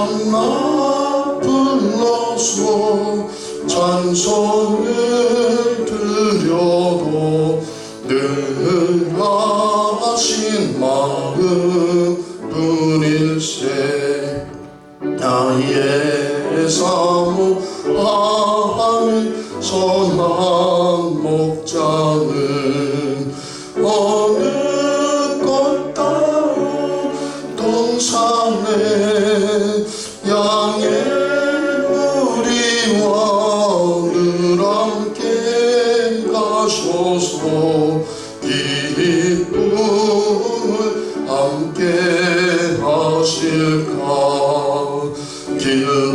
밤낮 불러서 찬송을 드려도 늘 하신 마음 뿐일세. 나의 사모 함께 하실까? 길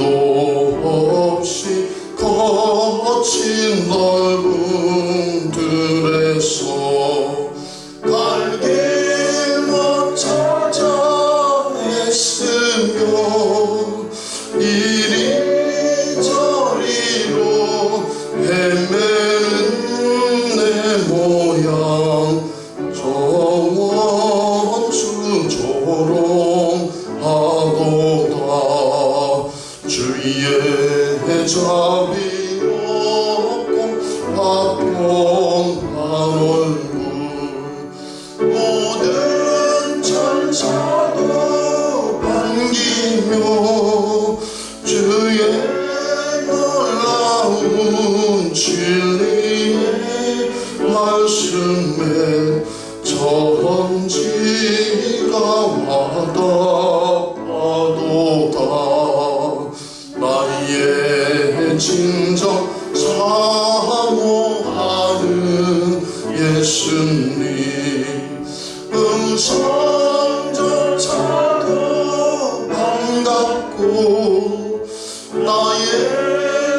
놀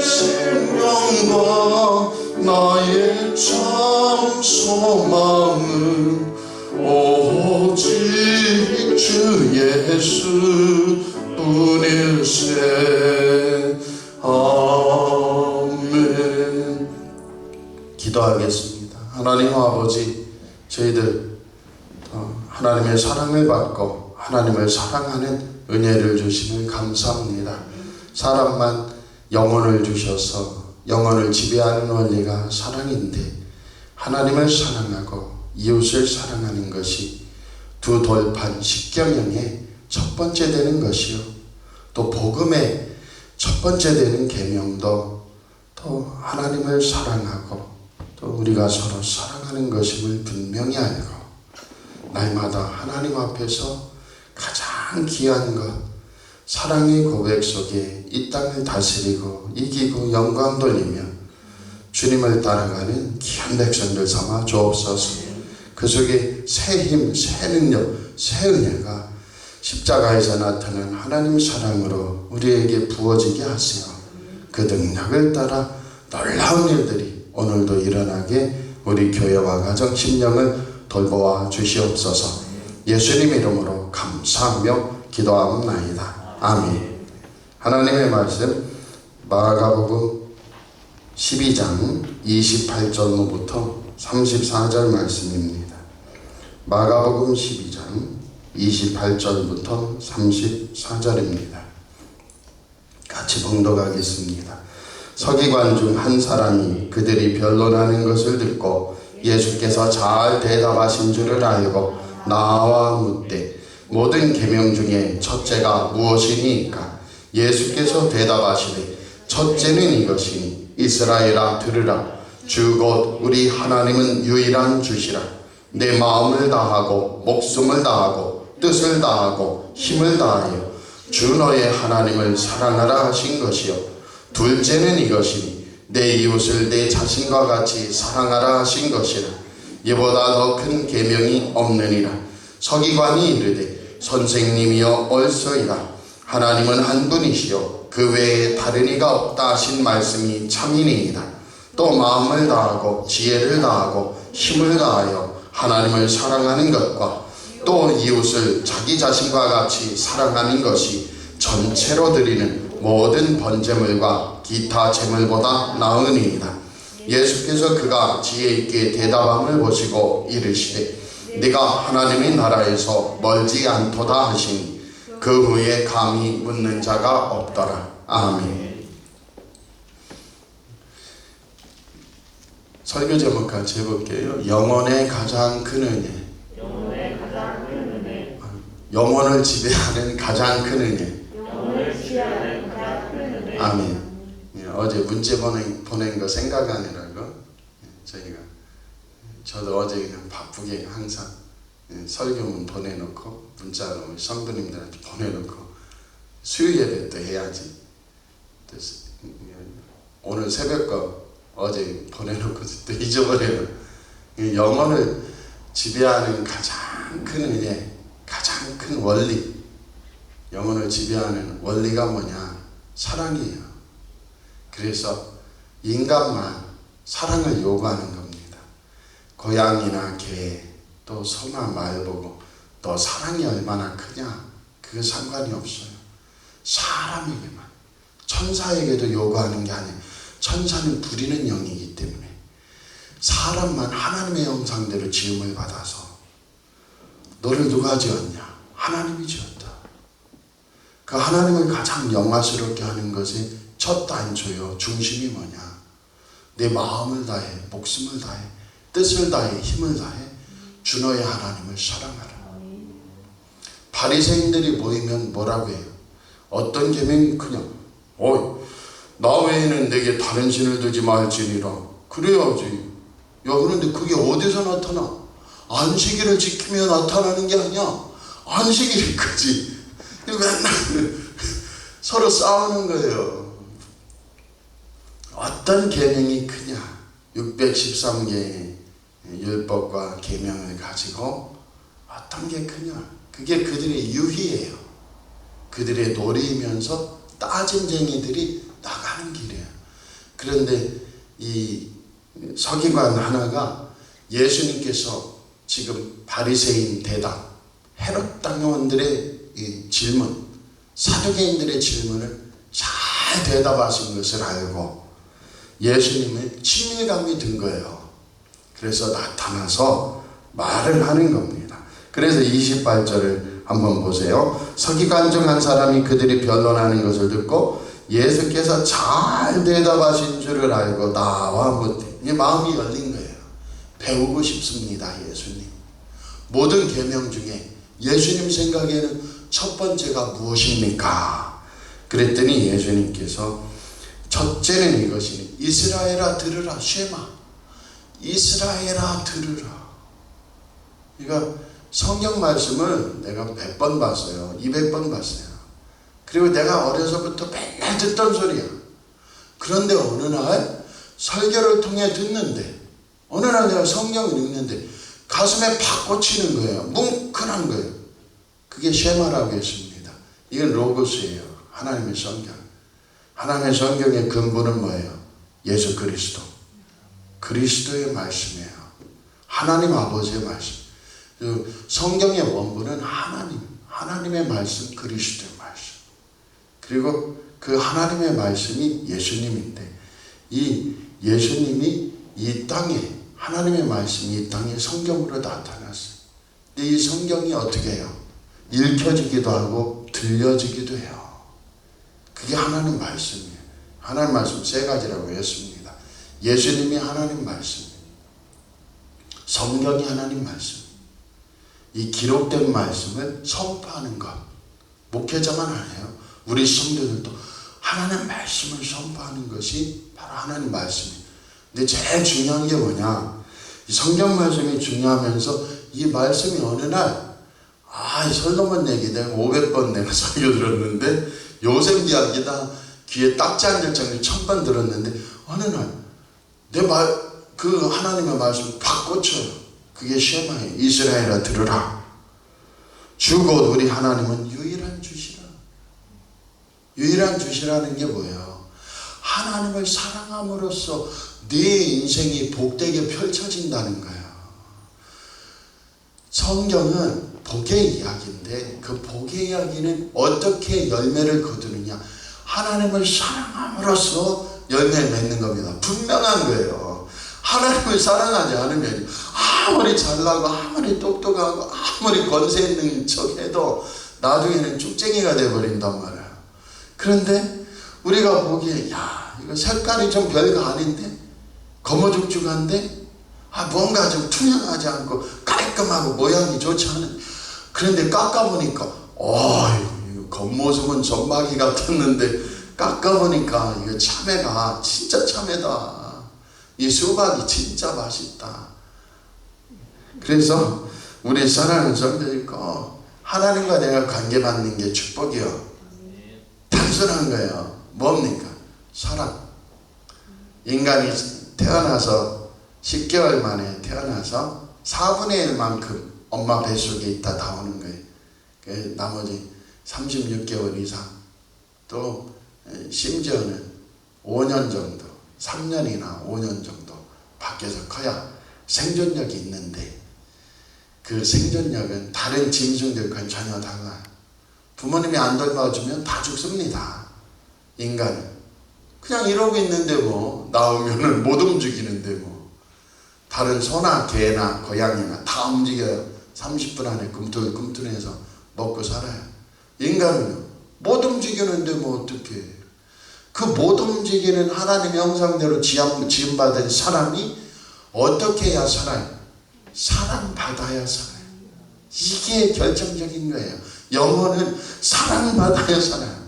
생명과 나의 참 소망은 오직 주 예수 뿐일세 아멘. 기도하겠습니다. 하나님 아버지 저희들 어, 하나님의 사랑을 받고 하나님을 사랑하는 은혜를 주시면 감사합니다. 사람만 영혼을 주셔서 영혼을 지배하는 원리가 사랑인데 하나님을 사랑하고 이웃을 사랑하는 것이 두 돌판 십계명의 첫 번째 되는 것이요. 또 복음의 첫 번째 되는 계명도 또 하나님을 사랑하고 또 우리가 서로 사랑하는 것임을 분명히 알고 날마다 하나님 앞에서 가장 귀한 것 사랑의 고백 속에 이 땅을 다스리고 이기고 영광 돌리며 주님을 따라가는 귀한 백성들 삼아 주옵소서. 그 속에 새 힘, 새 능력, 새 은혜가 십자가에서 나타난 하나님 사랑으로 우리에게 부어지게 하시고 그 능력을 따라 놀라운 일들이 오늘도 일어나게 우리 교회와 가정 심령을 돌보아 주시옵소서. 예수님 이름으로 감사하며 기도하옵나이다. 아멘 하나님의 말씀 마가복음 12장 28절로부터 34절 말씀입니다. 마가복음 12장 28절부터 34절입니다. 같이 봉독하겠습니다. 서기관 중 한 사람이 그들이 변론하는 것을 듣고 예수께서 잘 대답하신 줄을 알고 나와 묻되 모든 계명 중에 첫째가 무엇이니까? 예수께서 대답하시되 첫째는 이것이니 이스라엘아 들으라. 주 곧 우리 하나님은 유일한 주시라. 내 마음을 다하고 목숨을 다하고 뜻을 다하고 힘을 다하여 주 너의 하나님을 사랑하라 하신 것이요. 둘째는 이것이니 내 이웃을 내 자신과 같이 사랑하라 하신 것이라. 이보다 더 큰 계명이 없느니라. 서기관이 이르되 선생님이여 얼소이다 하나님은 한 분이시요. 그 외에 다른 이가 없다 하신 말씀이 참이니이다. 또 마음을 다하고 지혜를 다하고 힘을 다하여 하나님을 사랑하는 것과 또 이웃을 자기 자신과 같이 사랑하는 것이 전체로 드리는 모든 번제물과 기타 제물보다 나으니이다. 예수께서 그가 지혜 있게 대답함을 보시고 이르시되 네가 하나님의 나라에서 멀지 않도다 하시니 그 후에 감히 묻는 자가 없더라. 아멘. 설교 제목 같이 해볼게요. 영혼의 가장 큰 은혜. 영혼의 가장 큰 은혜, 영혼을 지배하는 가장 큰 은혜. 영혼을 지배하는 가장 큰 은혜, 아멘. 예, 어제 문제 보낸, 보낸 거 생각하느라고 예, 저희가 저도 어제 그냥 바쁘게 항상 예, 설교문 보내놓고 문자로 성도님들한테 보내놓고 수요 예배 때 해야지. 예, 오늘 새벽 거 어제 보내놓고 또 잊어버려요. 이 영혼을 지배하는 가장 큰 은혜, 가장 큰 원리. 영혼을 지배하는 원리가 뭐냐? 사랑이에요. 그래서 인간만 사랑을 요구하는. 고양이나 개, 또 소나 말 보고 너 사랑이 얼마나 크냐? 그거 상관이 없어요. 사람에게만. 천사에게도 요구하는 게 아니에요. 천사는 부리는 영이기 때문에 사람만 하나님의 형상대로 지음을 받아서 너를 누가 지었냐? 하나님이 지었다. 그 하나님을 가장 영화스럽게 하는 것이 첫 단초요 중심이 뭐냐? 내 마음을 다해, 목숨을 다해, 뜻을 다해, 힘을 다해 주 너의 하나님을 사랑하라. 바리새인들이 모이면 뭐라고 해요? 어떤 계명이 그냥 어이 나 외에는 내게 다른 신을 두지 말지니라. 그래야지. 야 그런데 그게 어디서 나타나? 안식일을 지키며 나타나는 게 아니야. 안식일이 크지. 맨날 서로 싸우는 거예요. 어떤 계명이 크냐? 613개의 율법과 계명을 가지고 어떤 게 크냐 그게 그들의 유희예요 그들의 놀이면서 따짐쟁이들이 나가는 길이에요. 그런데 이 서기관 하나가 예수님께서 지금 바리새인 대답, 헤롯 당원들의 이 질문, 사두개인들의 질문을 잘 대답하신 것을 알고 예수님의 친밀감이 든 거예요. 그래서 나타나서 말을 하는 겁니다. 그래서 28절을 한번 보세요. 서기관 중 한 사람이 그들이 변론하는 것을 듣고 예수께서 잘 대답하신 줄을 알고 나와 묻되 이 마음이 열린 거예요. 배우고 싶습니다, 예수님. 모든 계명 중에 예수님 생각에는 첫 번째가 무엇입니까? 그랬더니 예수님께서 첫째는 이것이니 이스라엘아 들으라 쉐마 이스라엘아 들으라 그러니까 성경 말씀을 내가 100번 봤어요. 200번 봤어요. 그리고 내가 어려서부터 맨날 듣던 소리야. 그런데 어느 날 설교를 통해 듣는데 어느 날 내가 성경을 읽는데 가슴에 팍 꽂히는 거예요. 뭉클한 거예요. 그게 쉐마라고 했습니다. 이건 로고스예요. 하나님의 성경. 하나님의 성경의 근본은 뭐예요? 예수 그리스도. 그리스도의 말씀이에요. 하나님 아버지의 말씀. 그 성경의 원본은 하나님, 하나님의 말씀, 그리스도의 말씀. 그리고 그 하나님의 말씀이 예수님인데 이 예수님이 이 땅에 하나님의 말씀이 이 땅에 성경으로 나타났어요. 근데 이 성경이 어떻게 해요? 읽혀지기도 하고 들려지기도 해요. 그게 하나님 말씀이에요. 하나님 말씀 세 가지라고 했습니다. 예수님이 하나님 말씀, 성경이 하나님 말씀, 이 기록된 말씀을 선포하는 것. 목회자만 아니에요. 우리 성도들도 하나님 말씀을 선포하는 것이 바로 하나님 말씀이에요. 근데 제일 중요한 게 뭐냐? 이 성경 말씀이 중요하면서 이 말씀이 어느 날, 아, 이 솔로몬 얘기 내가 500번 내가 설교 들었는데, 요셉 이야기다 귀에 딱지 앉을 정도 천번 들었는데, 어느 날, 내 말, 그 하나님의 말씀 팍 꽂혀요. 그게 쉐마예요. 이스라엘아 들으라. 주곧 우리 하나님은 유일한 주시라. 유일한 주시라는 게 뭐예요? 하나님을 사랑함으로써 네 인생이 복되게 펼쳐진다는 거예요. 성경은 복의 이야기인데 그 복의 이야기는 어떻게 열매를 거두느냐? 하나님을 사랑함으로써 열매를 맺는 겁니다. 분명한 거예요. 하나님을 사랑하지 않으면 아무리 잘나고 아무리 똑똑하고 아무리 권세 있는 척 해도 나중에는 쭉쟁이가 돼버린단 말이에요. 그런데 우리가 보기에 야 이거 색깔이 좀 별거 아닌데 거머죽죽한데 아 뭔가 좀 투명하지 않고 깔끔하고 모양이 좋지 않은 그런데 깎아보니까 어이 겉모습은 전마기 같았는데 깎아보니까 이거 참외가 진짜 참외다. 이 수박이 진짜 맛있다. 그래서 우리 사랑하는 성도니까 하나님과 내가 관계받는 게 축복이요. 단순한 거예요. 뭡니까? 사랑. 인간이 태어나서 10개월 만에 태어나서 4분의 1만큼 엄마 뱃속에 있다 나오는 거예요. 그 나머지 36개월 이상 또 심지어는 5년 정도, 3년이나 5년 정도 밖에서 커야 생존력이 있는데 그 생존력은 다른 짐승들과는 전혀 달라요. 부모님이 안 돌봐주면 다 죽습니다. 인간은. 그냥 이러고 있는데 뭐 나오면은 못 움직이는데 뭐 다른 소나 개나 고양이나 다 움직여요 30분 안에 꿈틀꿈틀해서 먹고 살아요 인간은요 못 움직이는데 뭐 어떻게 그못 움직이는 하나님의 형상대로 지음, 지음받은 사람이 어떻게 해야 살아요 사랑받아야 살아요 이게 결정적인 거예요 영혼은 사랑받아야 살아요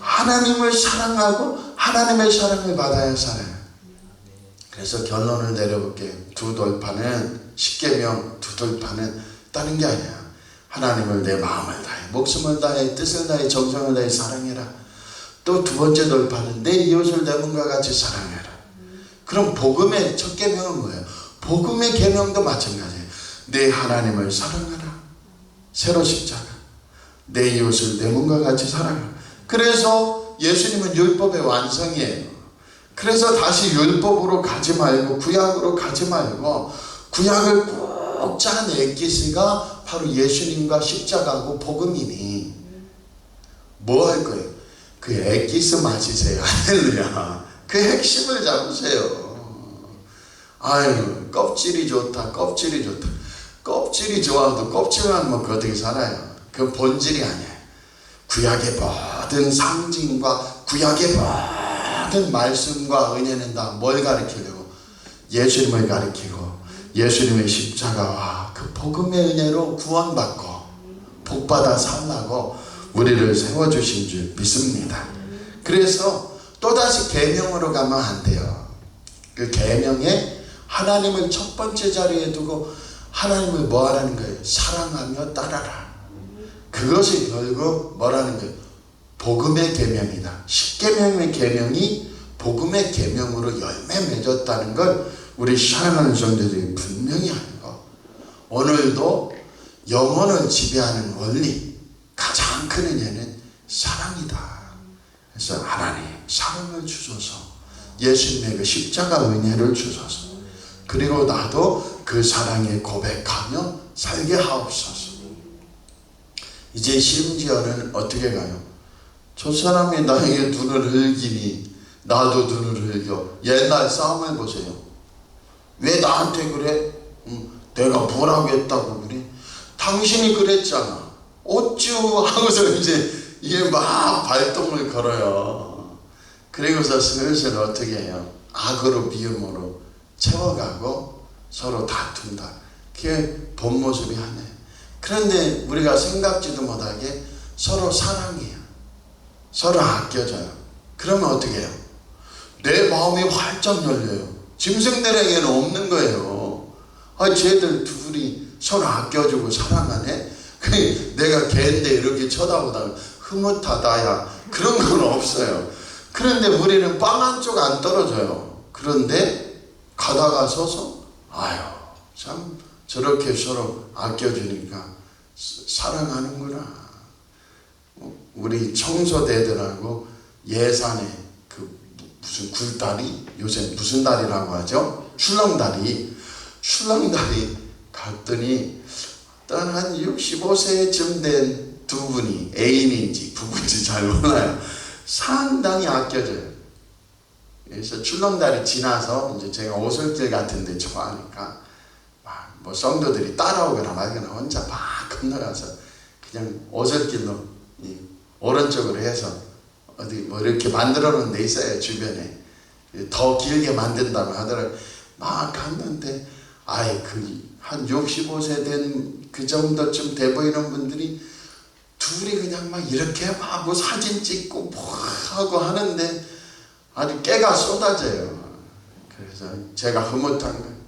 하나님을 사랑하고 하나님의 사랑을 받아야 살아요. 그래서 결론을 내려볼게요. 두 돌파는 십계명 두 돌파는 다른 게 아니야. 하나님을 내 마음을 다해, 목숨을 다해, 뜻을 다해, 정성을 다해 사랑해라. 또 두 번째 돌파는 내 이웃을 내 몸과 같이 사랑해라. 그럼 복음의 첫 계명은 뭐예요? 복음의 계명도 마찬가지예요. 내 하나님을 사랑하라. 새로 십자가. 내 이웃을 내 몸과 같이 사랑하라. 그래서 예수님은 율법의 완성이에요. 그래서 다시 율법으로 가지 말고 구약으로 가지 말고 구약을 꼭짠 엑기스가 바로 예수님과 십자가고 복음이니 뭐 할 거예요? 그 엑기스 맞으세요. 할렐루야. 그 핵심을 잡으세요. 아유 껍질이 좋다. 껍질이 좋다. 껍질이 좋아도 껍질만 먹고 어떻게 살아요? 그 본질이 아니에요. 구약의 모든 상징과 구약의 모든 말씀과 은혜는 다 뭘 가리키려고? 예수님을 가리키고 예수님의 십자가와 그 복음의 은혜로 구원받고 복받아 살라고 우리를 세워주신 줄 믿습니다. 그래서 또다시 계명으로 가면 안 돼요. 그 계명에 하나님을 첫 번째 자리에 두고 하나님을 뭐 하라는 거예요? 사랑하며 따라라. 그것이 결국 뭐라는 거예요? 복음의 계명이다. 십계명의 계명이 복음의 계명으로 열매 맺었다는 걸 우리 사랑하는 성도들이 분명히 알고 오늘도 영혼을 지배하는 원리 가장 큰 은혜는 사랑이다. 그래서 하나님 사랑을 주소서 예수님의 그 십자가 은혜를 주소서 그리고 나도 그 사랑에 고백하며 살게 하옵소서. 이제 심지어는 어떻게 가요? 저 사람이 나에게 눈을 흘기니 나도 눈을 흘겨. 옛날 싸움을 보세요. 왜 나한테 그래? 응, 내가 뭐라고 했다고 그래? 다 당신이 그랬잖아. 어쭈 하고서 이제 이게 막 발동을 걸어요. 그리고서 슬슬 어떻게 해요? 악으로 미움으로 채워가고 서로 다툰다. 그게 본 모습이 하네. 그런데 우리가 생각지도 못하게 서로 사랑해요. 서로 아껴줘요. 그러면 어떻게 해요? 내 마음이 활짝 열려요. 짐승들에게는 없는 거예요. 아, 쟤들 둘이 서로 아껴주고 사랑하네? 그 내가 걔인데 이렇게 쳐다보다가 흐뭇하다야. 그런 건 없어요. 그런데 우리는 빵 한쪽 안 떨어져요. 그런데 가다가 서서, 아유, 참 저렇게 서로 아껴주니까 사- 사랑하는구나. 우리 청소대들하고 예산에 그 무슨 굴다리 요새 무슨 다리라고 하죠? 출렁다리 출렁다리 갔더니 어떤 한 65세쯤 된 두 분이 애인인지 부부인지 잘 몰라요. 상당히 아껴져요. 그래서 출렁다리 지나서 이제 제가 오솔길 같은 데 좋아하니까 막 뭐 성도들이 따라오거나 말거나 혼자 막 건너가서 그냥 오솔길로 이 오른쪽으로 해서 어디 뭐 이렇게 만들어 놓은 데 있어요 주변에 더 길게 만든다고 하더라고 막 갔는데 아이 그한 65세 된 그 정도쯤 돼 보이는 분들이 둘이 그냥 막 이렇게 하고 사진 찍고 뭐 하고 하는데 아주 깨가 쏟아져요. 그래서 제가 흐뭇한 거예요.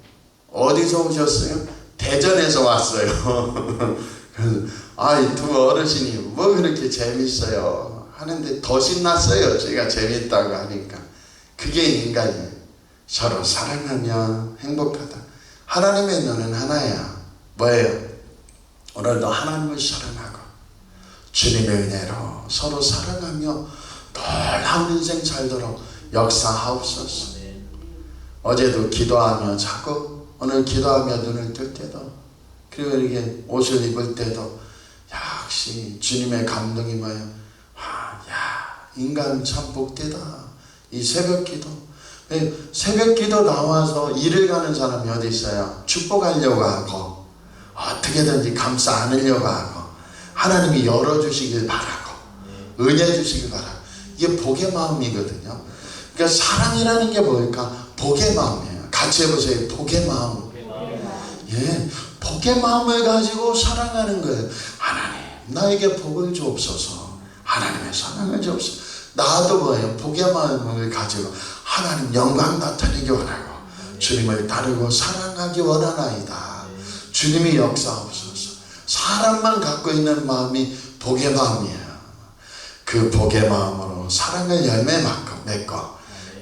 어디서 오셨어요? 대전에서 왔어요. 아이 두 어르신이 뭐 그렇게 재밌어요? 하는데 더 신났어요. 제가 재밌다고 하니까. 그게 인간이에요. 서로 사랑하며 행복하다. 하나님의 눈은 하나야. 뭐예요? 오늘도 하나님을 사랑하고 주님의 은혜로 서로 사랑하며 놀라운 인생 살도록 역사하옵소서 어제도 기도하며 자고 오늘 기도하며 눈을 뜰 때도 그리고 이렇게 옷을 입을 때도 역시 주님의 감동이 뭐예요? 아, 야 인간 참 복되다 이 새벽기도 예, 새벽기도 나와서 일을 가는 사람이 어디 있어요? 축복하려고 하고 어떻게든지 감싸 안으려고 하고 하나님이 열어주시길 바라고 은혜 주시길 바라고 이게 복의 마음이거든요 그러니까 사랑이라는 게 뭘까? 복의 마음이에요 같이 해보세요 복의 마음 예, 복의 마음을 가지고 사랑하는 거예요. 하나님, 나에게 복을 주옵소서. 하나님의 사랑을 주옵소서. 나도 뭐예요? 복의 마음을 가지고 하나님 영광 나타내기 원하고 주님을 따르고 사랑하기 원하나이다. 주님이 역사하옵소서. 사람만 갖고 있는 마음이 복의 마음이에요. 그 복의 마음으로 사랑을 열매 맺고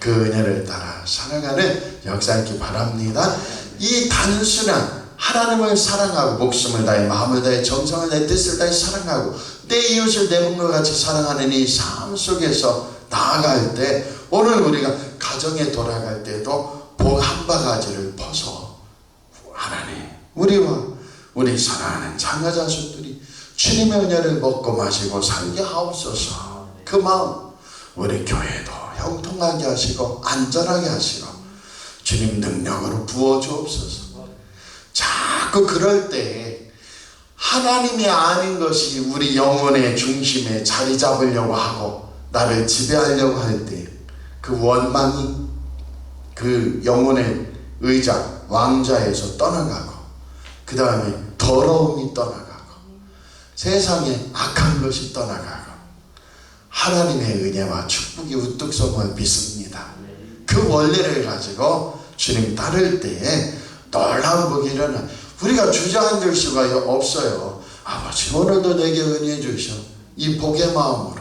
그 은혜를 따라 살아가는 역사있기 바랍니다. 이 단순한 하나님을 사랑하고 목숨을 다해 마음을 다해 정성을 다해 뜻을 다해 사랑하고 내 이웃을 내 몸과 같이 사랑하는 이 삶 속에서 나아갈 때 오늘 우리가 가정에 돌아갈 때도 복 한 바가지를 하나님 우리와 우리 사랑하는 자녀 자손들이 주님의 은혜를 먹고 마시고 살게 하옵소서. 그 마음 우리 교회도 형통하게 하시고 안전하게 하시고 주님 능력으로 부어주옵소서. 자꾸 그럴 때 하나님이 아닌 것이 우리 영혼의 중심에 자리 잡으려고 하고 나를 지배하려고 할 때 그 원망이 그 영혼의 의자 왕자에서 떠나가고 그 다음에 더러움이 떠나가고 세상에 악한 것이 떠나가고 하나님의 은혜와 축복이 우뚝 서을 믿습니다. 그 원리를 가지고 주님 따를 때에 놀라운 복이 일어나 우리가 주저앉을 수가 없어요. 아버지 오늘도 내게 은혜 주셔 이 복의 마음으로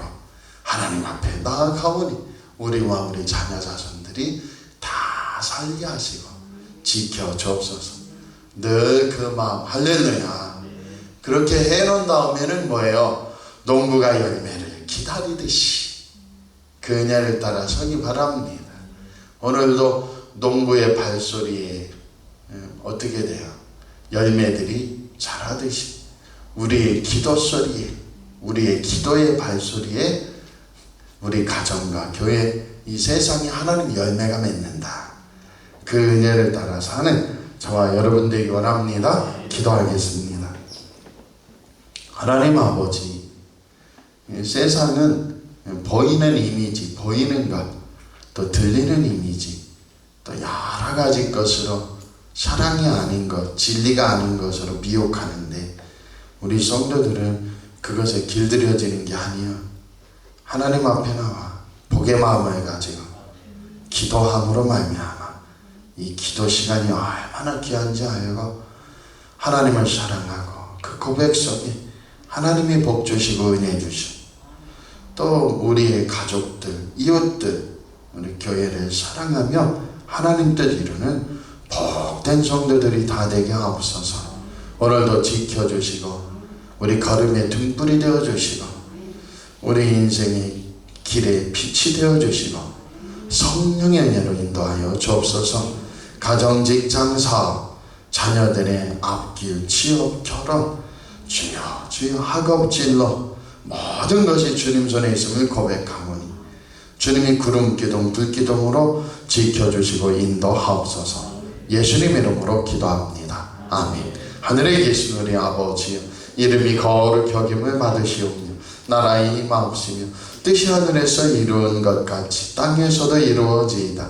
하나님 앞에 나아가오니 우리와 우리 자녀 자손들이 다 살게 하시고 지켜 주옵소서 늘 그 마음 할렐루야. 그렇게 해놓은 다음에는 뭐예요? 농부가 열매를 기다리듯이 그 은혜를 따라 서기 바랍니다. 오늘도 농부의 발소리에 음, 어떻게 돼요? 열매들이 자라듯이 우리의 기도 소리에 우리의 기도의 발소리에 우리 가정과 교회 이 세상에 하나님 열매가 맺는다. 그 은혜를 따라 사는 저와 여러분들이 원합니다. 기도하겠습니다. 하나님 아버지 이 세상은 보이는 이미지, 보이는 것, 또 들리는 이미지, 또 여러 가지 것으로 사랑이 아닌 것, 진리가 아닌 것으로 미혹하는데 우리 성도들은 그것에 길들여지는 게 아니야. 하나님 앞에 나와 복의 마음을 가지고 기도함으로 말미암아 이 기도 시간이 얼마나 귀한지 알고 하나님을 사랑하고 그 고백 속에 하나님이 복 주시고 은혜 주시고 또 우리의 가족들, 이웃들, 우리 교회를 사랑하며 하나님 뜻 이루는 복된 성도들이 다 되게 하옵소서. 오늘도 지켜주시고 우리 걸음의 등불이 되어 주시고 우리 인생의 길에 빛이 되어 주시고 성령의 은혜로 인도하여 주옵소서. 가정, 직장, 사업, 자녀들의 앞길, 취업, 결혼, 주여, 주여 학업, 진로 모든 것이 주님 손에 있음을 고백하오니 주님이 구름 기둥, 불 기둥으로 지켜주시고 인도하옵소서. 예수님 이름으로 기도합니다. 아멘. 하늘에 계신 우리 아버지여, 이름이 거룩히 여김을 받으시오며 나라의 임하옵시며 뜻이 하늘에서 이루은 것 같이 땅에서도 이루어지이다.